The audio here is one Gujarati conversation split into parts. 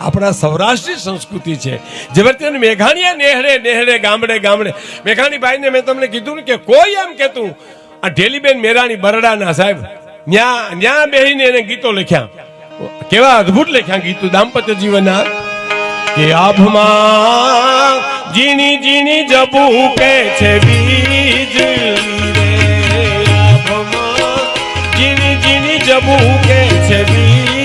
આપણા સૌરાષ્ટ્રી સંસ્કૃતિ છે. જબરજસ્ત મેઘાણીએ નેહરે નેહરે, ગામડે ગામડે. મેઘાણીભાઈને મેં તમને કીધું ને કે કોઈ એમ કેતું આ ઢેલીબેન મેરાણી બરડાના સાહેબ, ન્યા ન્યા બેહીને એને ગીતો લખ્યા. કેવા અદ્ભુત લખ્યા ગીતો, દાંપત્ય જીવનના. કે આભમાં જીણી જીણી જબુ કે છે બીજ આભમાં જીની જીની જબુ કે છે વીજળી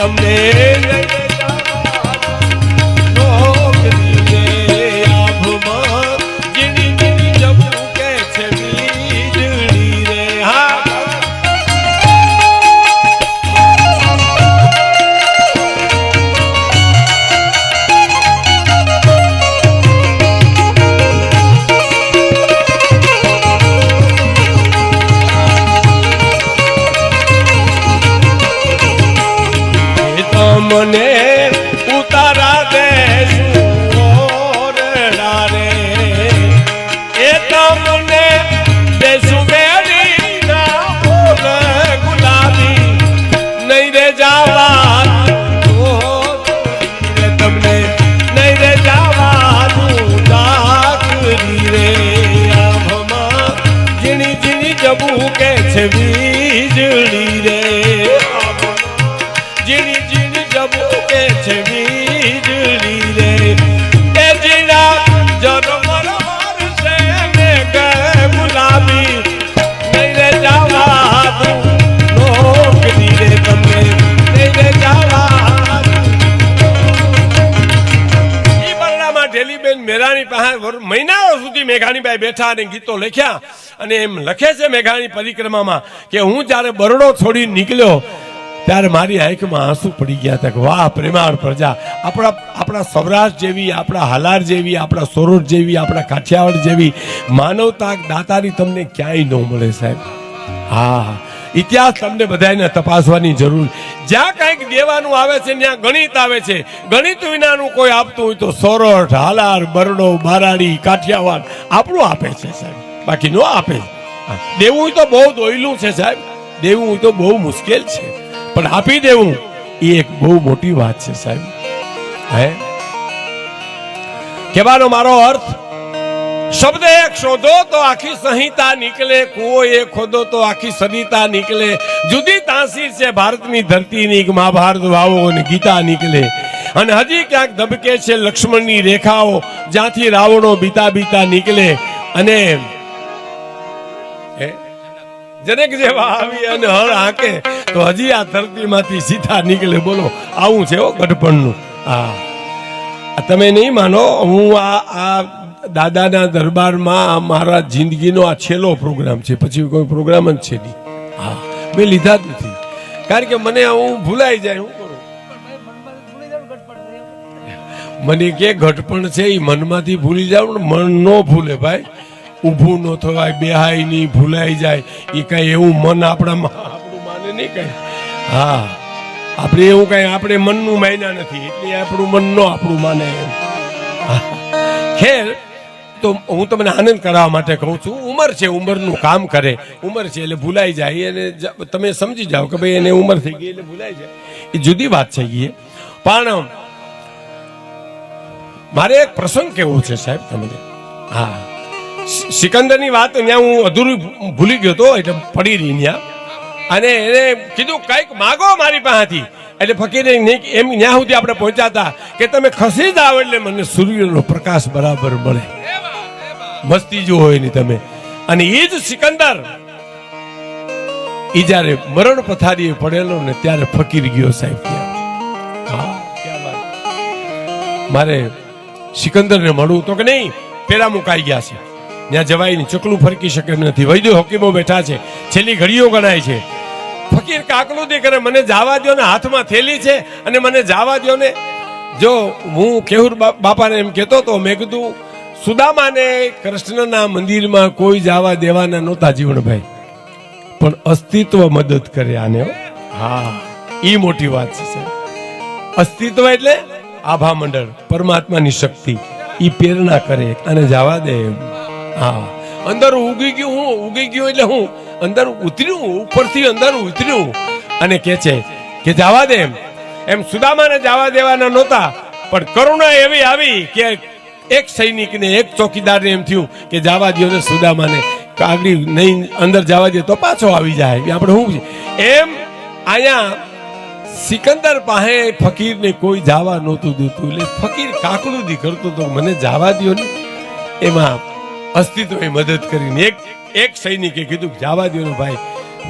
તમને નહીં જબુ કે છે વીજળી મહિનાઓ સુધી મેઘાણીબાઈ બેઠા અને ગીતો લખ્યા. અને એમ લખે છે મેઘાણી પરિક્રમામાં કે હું જ્યારે બરડો છોડી નીકળ્યો, ત્યારે મારી આંખમાં આંસુ પડી ગયા હતા કે વાહ, પ્રેમાળ પ્રજા. આપણા આપણા સૌરાષ્ટ્ર જેવી, આપણા હાલાર જેવી, આપણા સોરોટ જેવી, આપણા કાઠિયાવાડ જેવી માનવતા દાતારી તમને ક્યાંય ન મળે સાહેબ. હા. ઇતિહાસ તમને બધાને તપાસવાની જરૂર. જ્યાં કંઈક દેવાનું આવે છે, ત્યાં ગણિત આવે છે. ગણિત વિનાનું કોઈ આપતું હોય તો સોરઠ, હાલાર, બરડો, બારાડી, કાઠિયાવાડ આપણું આપે છે, સાહેબ. બાકી ન આપે. દેવું તો બહુ દોયલું છે, સાહેબ. દેવું તો બહુ મુશ્કેલ છે. પણ આપી દેવું એ એક બહુ મોટી વાત છે, સાહેબ. હે? કહેવાનો મારો અર્થ શબ્દ એક શોધો તો આખી સંહિતા નીકળે, કુવો એક ખોદો તો આખી સરિતા નીકળે. જુદી તાસીર છે ભારતની ધરતીની મહાભારત વાવો અને ગીતા નીકળે. અને હજી ક્યાંક ધબકે છે લક્ષ્મણની રેખાઓ, જ્યાંથી રાવણો બીતા બીતા નીકળે. અને જનક જેવા આવી અને હળ હાંકે, તો હજી આ ધરતીમાંથી સીધા નીકળે. બોલો, આવું છે ઓ ગઢપણનું. હા. તમે નહીં માનો, હું આ આ દાદાના દરબારમાં મારા જિંદગીનો આ છેલ્લો પ્રોગ્રામ છે. પછી કોઈ પ્રોગ્રામ જ છે નહીં. હા, મેં લીધા જ નથી. કારણ કે મને હું ભૂલાઈ જાય, હું મને કે ઘટપણ છે એ મનમાંથી ભૂલી જાવ મન ન ભૂલે ભાઈ. ઊભું ન થવાય બેહાય નહીં, ભૂલાઈ જાય. એ કઈ એવું મન આપણામાં આપણું માને નહીં કઈ. હા. આપણે એવું કઈ આપણે મનનું માન્યા નથી, એટલે આપણું મન નો આપણું માને. ખેર તો હું તમને આનંદ કરાવવા માટે કહું છું, ઉંમર છે, ઉંમરનું કામ કરે. ઉંમર છે એટલે ભૂલાઈ જાય અને તમે સમજી જાઓ કે ભાઈ એને ઉંમર થઈ ગઈ એટલે ભૂલાઈ જાય. એ જુદી વાત છે એ પણ, મારે એક પ્રસંગ કેવો છે સાહેબ તમને હા. સિકંદરની વાત ત્યાં હું અધૂરું ભૂલી ગયો તો, એટલે પડી રહી ત્યાં અને એને કીધું, કંઈક માગો મારી પાસેથી. એટલે ફકીરે એમ ત્યાં સુધી આપણે પહોંચ્યા કે તમે ખસી જાવ એટલે મને સૂર્યનો પ્રકાશ બરાબર મળે. મસ્તી જો હોય ને તમે. અને એ જ સિકંદર. એ જ્યારે મરણ પથારીએ પડેલો ને ત્યારે ફકીર ગયો સાહેબ ત્યાં. મારે સિકંદરને મળવું તો કે નહીં? પેલા મુકાઈ ગયા છે. ત્યાં જવાય નહીં. ચકલું ફરકી શકે નથી. વૈદ્ય હકીમો બેઠા છે. છેલ્લી ઘડીઓ ગણાય છે. ફકીર કાકલું દે કરે મને જાવા દો ને હાથમાં થેલી છે અને મને જાવા દો ને જો હું કેહુર બાપાને એમ કહેતો તો મેં કીધું, સુદામાને કૃષ્ણના મંદિરમાં કોઈ જવા દેવાના નહોતા જીવણભાઈ. પણ અસ્તિત્વ મદદ કરે આને હા. એ મોટી વાત છે અસ્તિત્વ એટલે આભા મંડળ, પરમાત્માની શક્તિ. એ પ્રેરણા કરે અને જવા દે હા. અંદર ઉગી ગયું હું, ઉગી ગયું એટલે હું અંદર ઉતર્યું, ઉપરથી અંદર ઉતર્યું અને કે છે કે જવા દે એમ. એમ સુદામાને જવા દેવાના નહોતા, પણ કરુણા એવી આવી કે એક સૈનિકને એક ચોકીદારને એમ થયું કે જવા દો ને સુદામાને. કાગડી નહીં, અંદર જવા દે તો પાછો આવી જાય. આપણે શું એમ અહીંયા સિકંદર પાસે ફકીરને કોઈ જાવા નહોતું દેતું. એટલે ફકીર કાકડુદી કરતો તો મને જાવા દો ને. એમાં અસ્તિત્વ મદદ કરીને એક એક સૈનિકે કીધું જવા દો ને ભાઈ,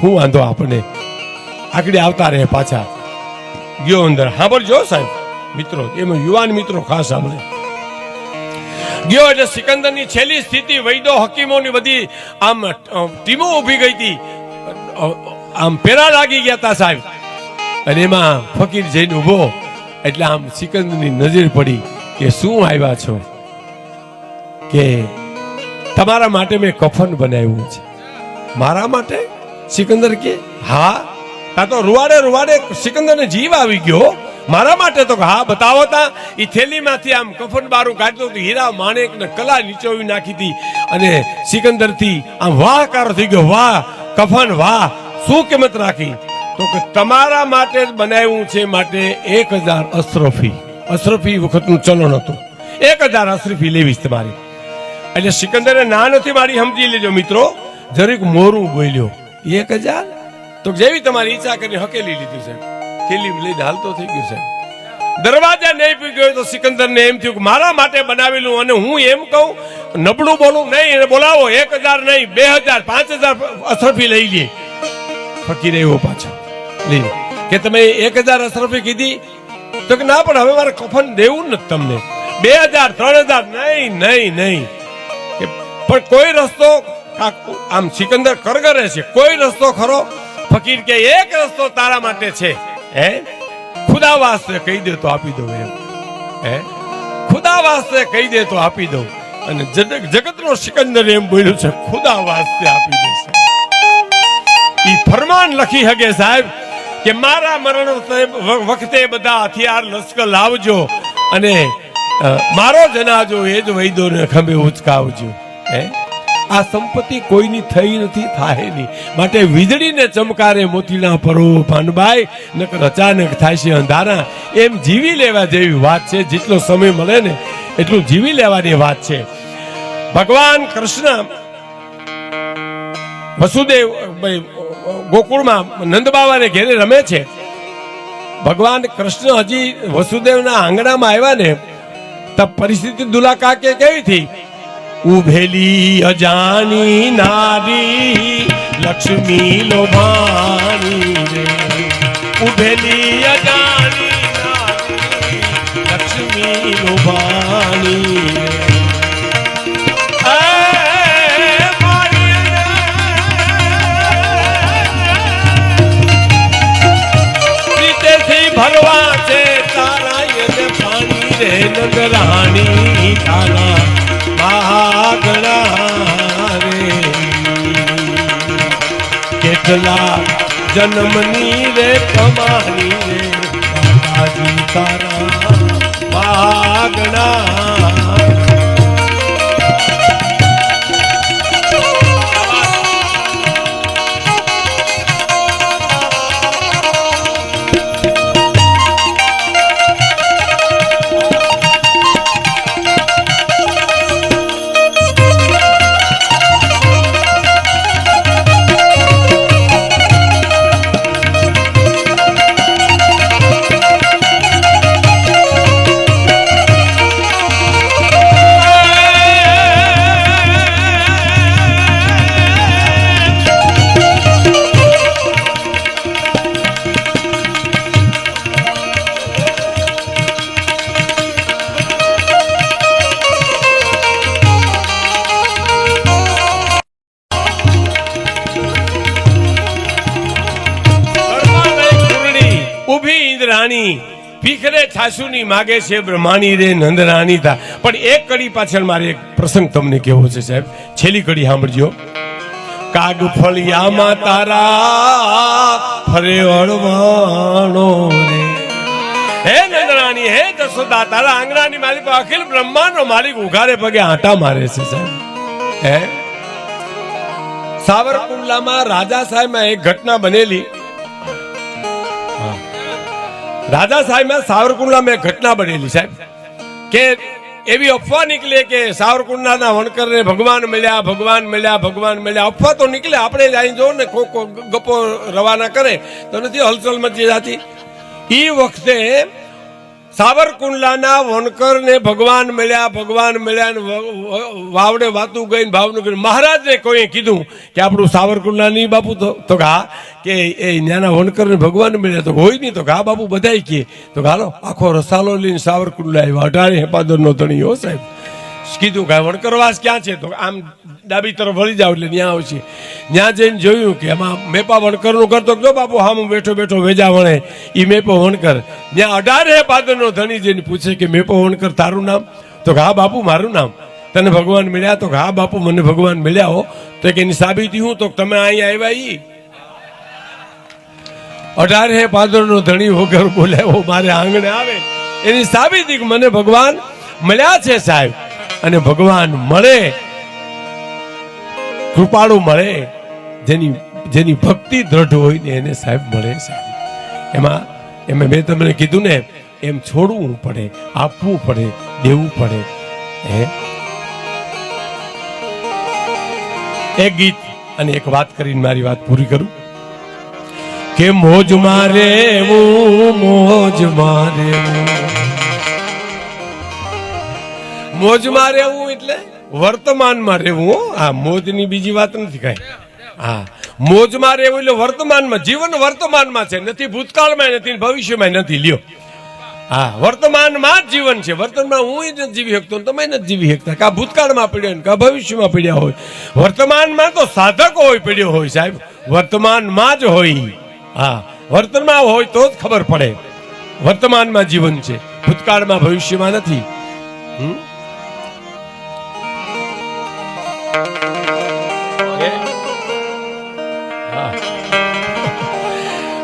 હું વાંધો આપણને. આગળ આવતા રહે પાછા. ગયો અંદર. સાંભળજો સાહેબ. મિત્રો, એમાં યુવાન મિત્રો ખાસ સાંભળે. ગયો એટલે સિકંદરની છેલ્લી સ્થિતિ, વૈદો હકીમોની બધી આમ ટીમો ઊભી ગઈ હતી. આમ પેરા લાગી ગયા હતા સાહેબ. અને એમાં ફકીર જઈને ઊભો. એટલે આમ સિકંદરની નજર પડી કે શું આવ્યા છો? કે તમારા માટે મેં કફન બનાવ્યું છે. મારા માટે? સિકંદર કે, હા? તા તો રૂવાડે રૂવાડે સિકંદરને જીવ આવી ગયો. મારા માટે તો હા, બતાવો તા. એ થેલીમાંથી આમ કફન બારું કાઢતો તો હીરા માણેક ને કલા નીચોવી નાખી હતી અને સિકંદરથી આમ વાહકાર થઈ ગયો. વાહ, કફન, વાહ. શું કિંમત રાખી? તો કે તમારા માટે જ બનાવ્યું છે માટે એક હજાર અશરફી. અશરફી વખતનું ચલણ હતું. એક હજાર અશરફી લેવીશ તમારી. એટલે સિકંદરે ના નથી મારી સમજી લેજો મિત્રો. જરીક મોરું બોલ્યો. એક હજાર? તો જેવી તમારી ઈચ્છા કરીને હકેલી લીધી છે. થેલી લઈને હાલતો થઈ ગયું છે. દરવાજા નહીં પી ગયો તો સિકંદરને એમ થયું કે મારા માટે બનાવેલું અને હું એમ કહું નબળું બોલું નહીં એને બોલાવો એક હજાર નહીં બે હજાર પાંચ હજાર અશરફી લઈ લે. ફકીર એવો પાછો લઈ કે તમે એક હજાર અશરફી કીધી? તો કે ના પણ હવે મારે કફન દેવું નથી તમને. બે હજાર ત્રણ હજાર નહીં નહીં નહીં. પણ કોઈ રસ્તો આમ સિકંદર કરગરે છે. કોઈ રસ્તો ખરો? ફકીર કે એક રસ્તો તારા માટે છે. હે? ખુદા વાસ્તે કહી દે તો આપી દઉં એમ. હે? ખુદા વાસ્તે કહી દે તો આપી દઉં. અને જગત જગતનો સિકંદર એમ બોલ્યું છે ખુદા વાસ્તે આપી દેશે ઈ ફરમાન લખી હગે સાહેબ કે મારા મરણ વખતે બધા હથિયાર લશ્કર લાવજો અને મારો જનાજો એ જ વૈદોને ખંભે ઉચકાવજો. હે? આ સંપત્તિ કોઈની થઈ નથી થાય નહીં. માટે વીજળીને ચમકારે મોતીના પરો ભાનભાઈ નકર અચાનક થાય છે અંધારા. એમ જીવી લેવા જેવી વાત છે, જેટલો સમય મળે ને એટલું જીવી લેવાની વાત છે. ભગવાન કૃષ્ણ વસુદેવ ગોકુળમાં નંદ બાવાને ઘેરે રમે છે. ભગવાન કૃષ્ણ હજી વસુદેવના આંગણામાં આવ્યા ને, તબ પરિસ્થિતિ દુલાકા કે કેવી થી ઉભેલી અજાની નારી લક્ષ્મી લોભાની રે ઉભેલી અજાની નારી લક્ષ્મી લોભાની ભરવા છે તારા એ પાણી રે નગરાણી તારા કેટલા જન્મની રે કમાણી રે તારા મહાગણા છાસુની માગે છે બ્રહ્માણી રે નંદરાણી થા. પણ એક કડી પાછળ મારે એક પ્રસંગ તમને કેવો છે, સાહેબ. છેલ્લી કડી સાંભળજો. કાગ ફળિયામાં તારા ફરે અળવાણો રે. હે નંદરાણી હે જસોદા, તારા આંગણાની માલિક અખિલ બ્રહ્માંડનો માલિક ઉઘારે પગે આટા મારે છે, સાહેબ. હે? સાવરકુંડલામાં રાજા સાહેબમાં એક ઘટના બનેલી. રાજા સાહેબમાં સાવરકુંડલા મેં ઘટના બનેલી સાહેબ, કે એવી અફવા નીકળે કે સાવરકુંડલાના વણકરને ભગવાન મળ્યા ભગવાન મળ્યા ભગવાન મળ્યા. અફવા તો નીકળે, આપણે જ જો ને ખો ગપો રવાના કરે, તો નથી હલચલ મચી જાતી. એ વખતે સાવરકુંડલાના વનકરને ભગવાન મળ્યા ભગવાન મળ્યા વાવડે વાતું ગઈ ને ભાવનગર મહારાજે કોઈએ કીધું કે આપણું સાવરકુંડલા નહીં બાપુ તો તો કે કે એ નાના વનકરને ભગવાન મળ્યા તો હોય નહીં તો કા બાપુ બધાય કહે. તો કે હાલો આખો રસાલો લઈને સાવરકુંડલા આવ્યા અઢારે હેપાદરનો ધણી હો સાહેબ. કીધું કે વણકરવાસ ક્યાં છે? તો આમ ડાબી તરફ વળી જાવ એટલે ત્યાં આવશે. ત્યાં જઈને જોયું કે એમાં મેપા વણકરનું કરતો જો બાપુ હા હું બેઠો બેઠો વેજા વણે એ મેપો વણકર. ત્યાં અઢારે પાદરનો ધણી જઈને પૂછે કે મેપો વણકર તારું નામ? તો હા બાપુ, મારું નામ. તને ભગવાન મળ્યા? તો હા બાપુ, મને ભગવાન મળ્યા હો. તો કે એની સાબિતી હું? તો તમે અહીંયા આવ્યા ઈ. અઢારે પાદરનો ધણી વગર બોલાવો મારે આંગણે આવે. એની સાબિતી મને ભગવાન મળ્યા છે સાહેબ. અને ભગવાન મળે, કૃપાળુ મળે, જેની જેની ભક્તિ દ્રઢ હોય ને એને સાહેબ મળે સાહેબ. એમાં એમાં મેં તમને કીધું ને, એમ છોડવું પડે, આપવું પડે, દેવું પડે, હે? એક ગીત અને એક વાત કરીને મારી વાત પૂરી કરું. કે મોજ મારે મોજ મારે. મોજમાં રહેવું એટલે? વર્તમાનમાં રહેવું, હો. મોજની બીજી વાત નથી કઈ. હા. મોજમાં રહેવું એટલે વર્તમાનમાં, જીવન વર્તમાનમાં છે. નથી ભૂતકાળમાં, નથી ભવિષ્યમાં નથી. લ્યો. હા, વર્તમાનમાં જ જીવન છે. વર્તમાનમાં હું નથી જીવી શકતો તમે નથી જીવી શકતા. કા ભૂતકાળમાં પડ્યો ને કા ભવિષ્યમાં પડ્યા હોય. વર્તમાનમાં તો સાધક હોય પડ્યો હોય, સાહેબ. વર્તમાનમાં જ હોય. હા. વર્તનમાં હોય તો જ ખબર પડે. વર્તમાનમાં જીવન છે. ભૂતકાળમાં, ભવિષ્યમાં નથી. હમ?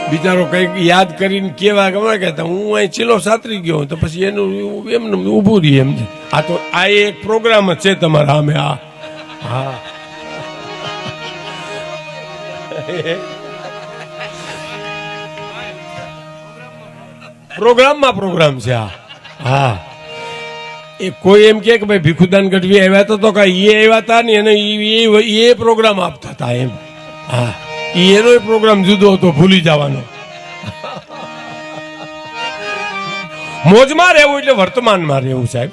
બિચારો કંઈક યાદ કરીને કેવા ગમે કે હું અહીં ચીલો સાતરી ગયો તો પછી એનું એમને ઊભું રહી એમ. આ તો આ એક પ્રોગ્રામ જ છે તમારા સામે આ હા. પ્રોગ્રામમાં પ્રોગ્રામ છે આ હા. એ કોઈ એમ કે ભાઈ ભીખુદાન ગઢવી આવ્યા તો તો કાંઈ એ આવ્યા હતા ને એને એ પ્રોગ્રામ આપતા હતા એમ. હા. એનો પ્રોગ્રામ જુદો હતો, ભૂલી જવાનો. મોજમાં રહેવું એટલે વર્તમાનમાં રહેવું સાહેબ.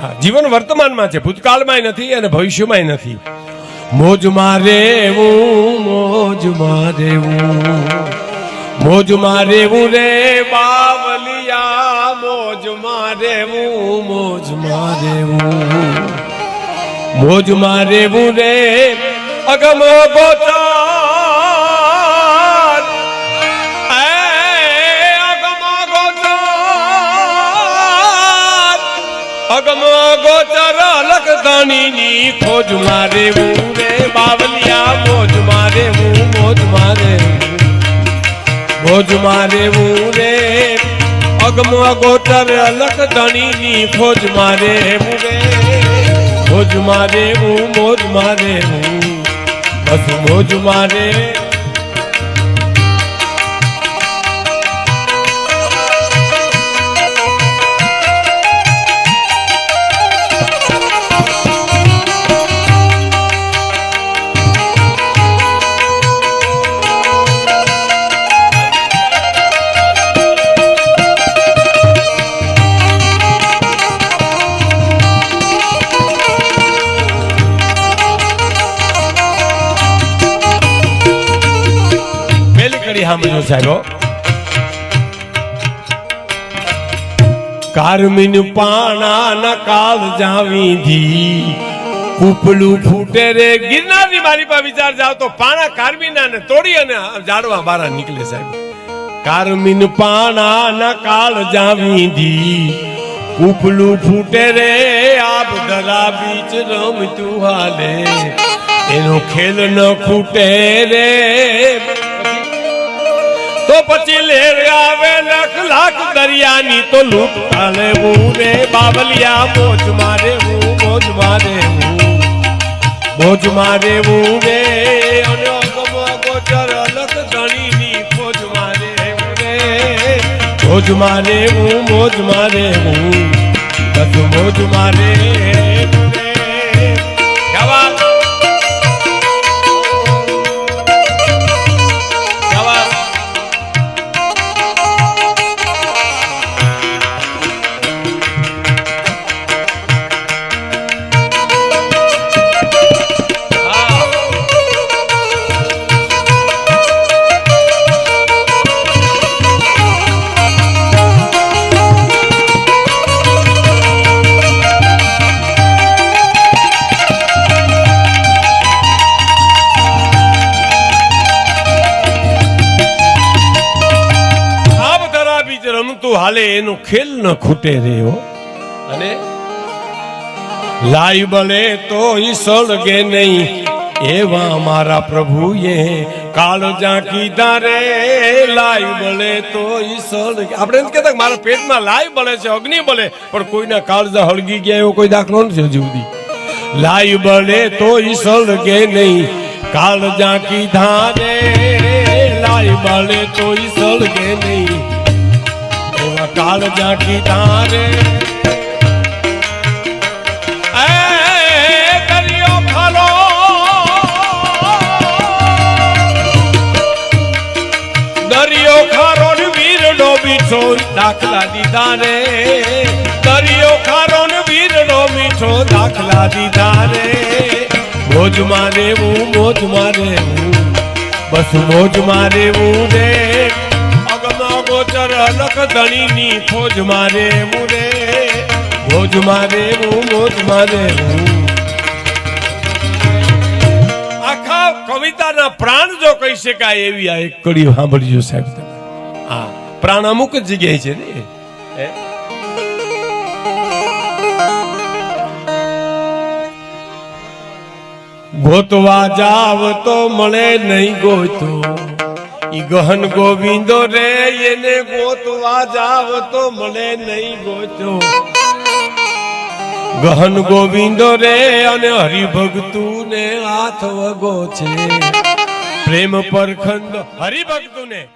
હા, જીવન વર્તમાનમાં છે ભૂતકાળમાં નથી અને ભવિષ્યમાં નથી. મોજમાં રહેવું મોજમાં રહેવું. મોજમાં રહેવું રે બાવલિયા મોજમાં રહેવું મોજમાં રહેવું મોજમાં રહેવું રે અગમ ગોચર. અગમ ગોચર. અગમ ગોચર લખધણીની ખોજમાં રહેવું રે બાવલિયા મોજમાં રહેવું મોજમાં રહેવું મોજમાં રહેવું રે. અગમ ગોચર અલક ધણીની ખોજમાં રહેવું રે. મોજમાં રહેવું મોજમાં રહેવું બસ મોજમાં રે. કડી સાંભળજો સાહેબ. કારમીન પાણા ના કાળ જાવીધી કૂપલું ફૂટે રે. ગિરનારની મારી પાસે વિચાર જાવ તો પાણા કારમીના ને તોડી અને ઝાડવા બારા નીકળે સાહેબ. કારમીન પાણા ના કાળ જાવીધી કૂપલું ફૂટે રે. આપ દરા બીચ રમતું હાલે. એનો ખેલ ન ફૂટે રે. તો પછી લેર આવે લખ લાખ દરિયાની તો લૂંટ હું રે બાબલિયા મોજ મારે હું મોજ મારે હું. મોજ મારે હું રે અગમ અલગ ફોજ મારે હું રે મોજ મારે હું મોજ મારે હું. મોજ ખેલ ન ખૂટે રહ્યો અને લાઈ બલે તો ઈ સળગે નહીં. એવા મારા પ્રભુએ કાળ જા કીધા રે લાઈ બલે તો ઈ સળગે. આપણે એમ કહેતા કે મારા પેટમાં લાઈ બળે છે, અગ્નિ બળે. પણ કોઈના કાળજા હળગી ગયા એવો કોઈ દાખલો નથી હજી સુધી. લાઈ બળે તો ઈ સળગે નહીં. કાળ જા કીધા રે લાઈ બળે તો ઈ સળગે નહીં. કાળ જા તારે. દાખલા દીધા રે. દરિયો ખારો ને વીરડો મીઠો દાખલા દીધા રે. મોજ મારે હું મોજ મારે હું બસ મોજ મારે હું રે. ગોચર અલખ ધણીની ફોજ મારે હું રે. મારે હું મોજ મારે હું. આખા કવિતાના પ્રાણ જો કહી શકાય એવી આ એક કડી સાંભળજો સાહેબ તમે. હા, પ્રાણ અમુક જગ્યાએ છે ને. ગોતવા જાવ તો મળે નહીં ગોતો. ગહન ગોવિંદો રે, એને ગોતવા જાવ તો મળે નહીં ગોતો ગહન ગોવિંદો રે, અને હરિભક્તુ ને હાથ વગો છે. પ્રેમ પરખંદ હરિભક્તુ ને